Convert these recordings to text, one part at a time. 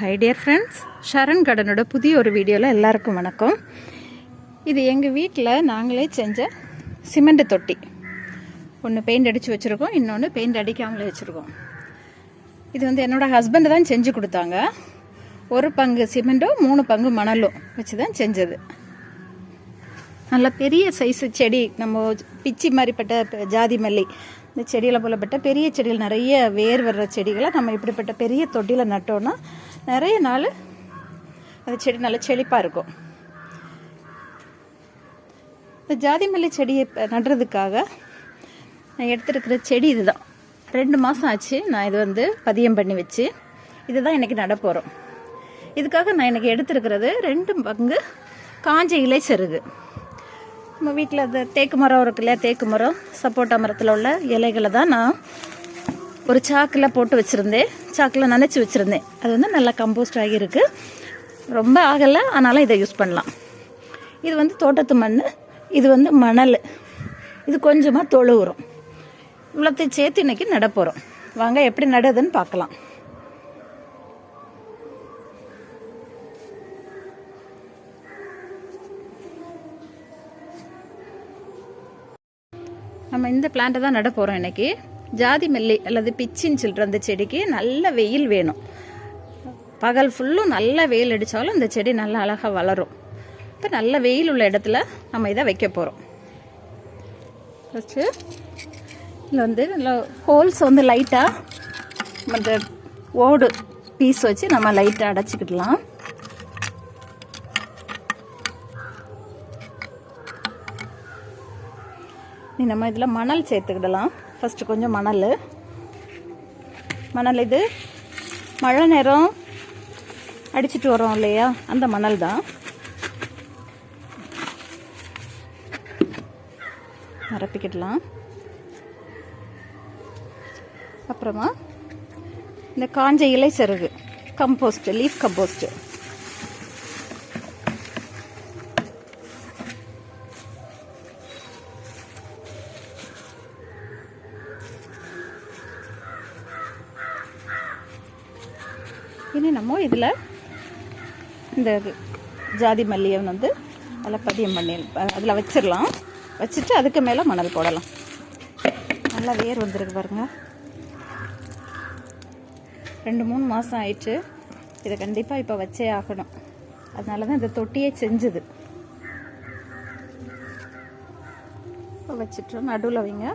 High dear friends Sharan கடனோட புதிய ஒரு வீடியோவில் எல்லாருக்கும் வணக்கம். இது எங்கள் வீட்டில் நாங்களே செஞ்ச சிமெண்ட் தொட்டி. ஒன்று பெயிண்ட் அடித்து வச்சுருக்கோம் இன்னொன்று பெயிண்ட் அடிக்காமலே வச்சுருக்கோம். இது வந்து என்னோடய ஹஸ்பண்ட் தான் செஞ்சு கொடுத்தாங்க. ஒரு பங்கு சிமெண்ட்டும் மூணு பங்கு மணலும் வச்சு தான் செஞ்சது. நல்ல பெரிய சைஸு செடி நம்ம பிச்சி மாதிரிப்பட்ட ஜாதி மல்லி இந்த செடியில் போலப்பட்ட பெரிய செடியில் நிறைய வேர் வர்ற செடிகளை நம்ம இப்படிப்பட்ட பெரிய தொட்டியில் நட்டோன்னா நிறைய நாள் அந்த செடி நல்லா செழிப்பாக இருக்கும். இந்த ஜாதி மல்லி செடியை நடுறதுக்காக நான் எடுத்துருக்கிற செடி இதுதான். ரெண்டு மாதம் ஆச்சு நான் இது வந்து பதியம் பண்ணி வச்சு இதுதான் இன்றைக்கி நடப்போகிறோம் இதுக்காக நான் எனக்கு எடுத்துருக்கிறது ரெண்டு பங்கு காஞ்ச இலை செருகு. நம்ம வீட்டில் இந்த தேக்கு மரம் இருக்கு இல்லையா தேக்கு மரம் சப்போட்டா மரத்தில் உள்ள இலைகளை தான் நான் ஒரு சாக்கில் போட்டு வச்சுருந்தேன். சாக்கில் நனைச்சி வச்சுருந்தேன். அது வந்து நல்லா கம்போஸ்ட் ஆகியிருக்கு ரொம்ப ஆகலை ஆனாலும் இதை யூஸ் பண்ணலாம். இது வந்து தோட்டத்து மண் இது வந்து மணல். இது கொஞ்சமாக தொழு உரம். இவ்வளோத்தையும் சேர்த்து இன்றைக்கி நடப்போகிறோம் வாங்க எப்படி நடுதுன்னு பார்க்கலாம். நம்ம இந்த பிளான்ட்டை தான் நட போகிறோம் இன்றைக்கி ஜாதி மல்லி அல்லது பிச்சின்னு சொல்கிற அந்த செடிக்கு நல்ல வெயில் வேணும். பகல் ஃபுல்லும் நல்ல வெயில் அடித்தாலும் இந்த செடி நல்லா அழகாக வளரும். இப்போ நல்ல வெயில் உள்ள இடத்துல நம்ம இதை வைக்க போகிறோம் ஃபஸ்ட்டு இதில் வந்து நல்லா ஹோல்ஸ் வந்து லைட்டாக அந்த ஓடு பீஸ் வச்சு நம்ம லைட்டாக அடைச்சிக்கிடலாம். நம்ம இதில் மணல் சேர்த்துக்கிடலாம். ஃபஸ்ட்டு கொஞ்சம் மணல். மணல் இது. மழை நேரம் அடிச்சிட்டு வரோம் இல்லையா? அந்த மணல் தான். நிரப்பிக்கிடலாம். அப்புறமா இந்த காஞ்ச இலை செருகு. கம்போஸ்ட் லீஃப் கம்போஸ்ட்டு இனி நம்ம இதில் இந்த ஜாதி மல்லியை வந்து அதில் பதியம் பண்ணி அதில் வச்சிடலாம். வச்சுட்டு அதுக்கு மேலே மணல் போடலாம். நல்லா வேர் வந்துருக்கு பாருங்க. ரெண்டு மூணு மாதம் ஆயிடுச்சு இதை கண்டிப்பாக இப்போ வச்சே ஆகணும். அதனால தான் இந்த தொட்டியே செஞ்சுது. இப்போ வச்சுட்டு நடுவில் வைங்க.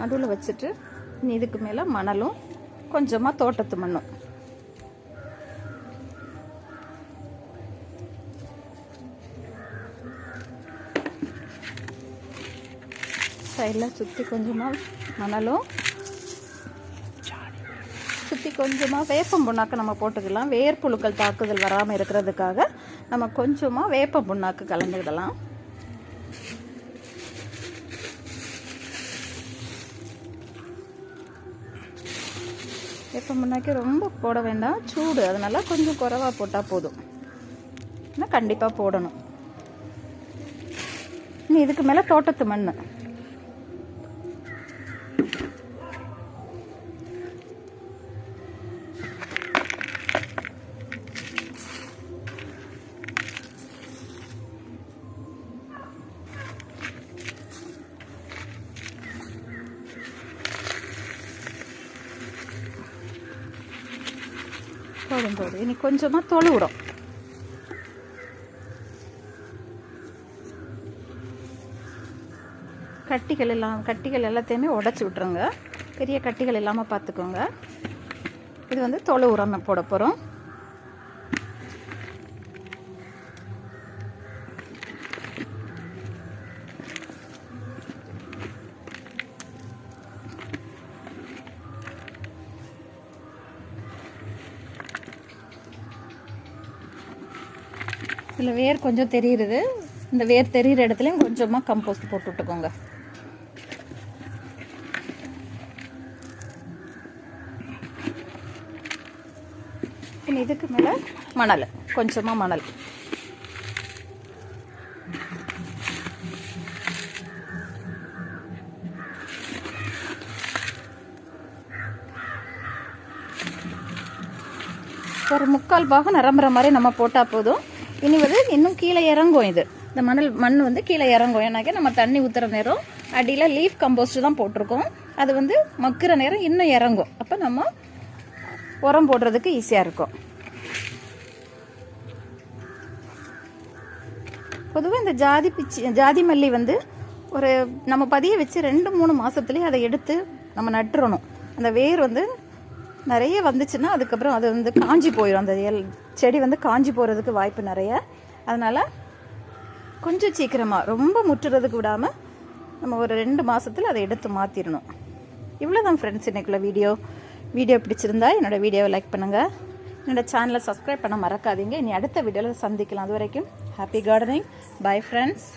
நடுவில் வச்சுட்டு இதுக்கு மேலே மணலும் கொஞ்சமாக தோட்டத்து மண்ணும். சைடில் சுற்றி கொஞ்சமாக மணலும் சுற்றி கொஞ்சமாக வேப்பம் புண்ணாக்கு நம்ம போட்டுக்கலாம். வேர்ப்புழுக்கள் தாக்குதல் வராமல் இருக்கிறதுக்காக நம்ம கொஞ்சமாக வேப்பம் புண்ணாக்கு கலந்துக்கிடலாம். வேப்பம் புண்ணாக்கு ரொம்ப போட வேண்டாம். சூடு அதனால கொஞ்சம் குறைவா போட்டால் போதும். ஆனால் கண்டிப்பாக போடணும். இதுக்கு மேலே தோட்டத்து மண் போதும் போதும் இனி கொஞ்சமாக தொழு உரம். கட்டிகள் எல்லாம் கட்டிகள் எல்லாத்தையுமே உடச்சி விட்ருங்க பெரிய கட்டிகள் இல்லாமல் பார்த்துக்கோங்க இது வந்து தொழு உரம் போட போகிறோம் இதில் வேர் கொஞ்சம் தெரியுது. இந்த வேர் தெரியிற இடத்துலையும் கொஞ்சமாக கம்போஸ்ட் போட்டு விட்டுக்கோங்க. இதுக்கு மேலே மணல் கொஞ்சமாக மணல். ஒரு முக்கால் பாகம் நிரம்புற மாதிரி நம்ம போட்டால் போதும். இனி வந்து இன்னும் கீழே இறங்கும் இது. இந்த மணல் மண் வந்து கீழே இறங்கும். ஏன்னாக்க நம்ம தண்ணி ஊற்றுற நேரம் அடியில் லீஃப் கம்போஸ்ட் தான் போட்டிருக்கோம். அது வந்து மக்குற நேரம் இன்னும் இறங்கும். அப்போ நம்ம உரம் போடுறதுக்கு ஈஸியாக இருக்கும். பொதுவாக இந்த ஜாதி பிச்சி ஜாதி மல்லி வந்து ஒரு நம்ம பதிய வச்சு ரெண்டு மூணு மாதத்துலேயே அதை எடுத்து நம்ம நட்டுறணும். அந்த வேர் வந்து நிறைய வந்துச்சுன்னா அதுக்கப்புறம் அது வந்து காஞ்சி போயிடும் அந்த எல் செடி வந்து காஞ்சி போகிறதுக்கு வாய்ப்பு நிறைய. அதனால் கொஞ்சம் சீக்கிரமாக ரொம்ப முற்றுறதுக்கு விடாமல் நம்ம ஒரு ரெண்டு மாதத்தில் அதை எடுத்து மாற்றிடணும் இவ்வளோ தான் ஃப்ரெண்ட்ஸ் இன்றைக்குள்ள வீடியோ வீடியோ பிடிச்சிருந்தா என்னோடய வீடியோவை லைக் பண்ணுங்கள் என்னோடய சேனலை சப்ஸ்கிரைப் பண்ண மறக்காதீங்க. இனி அடுத்த வீடியோவில் சந்திக்கலாம். அது வரைக்கும் ஹாப்பி கார்டனிங் பை ஃப்ரெண்ட்ஸ்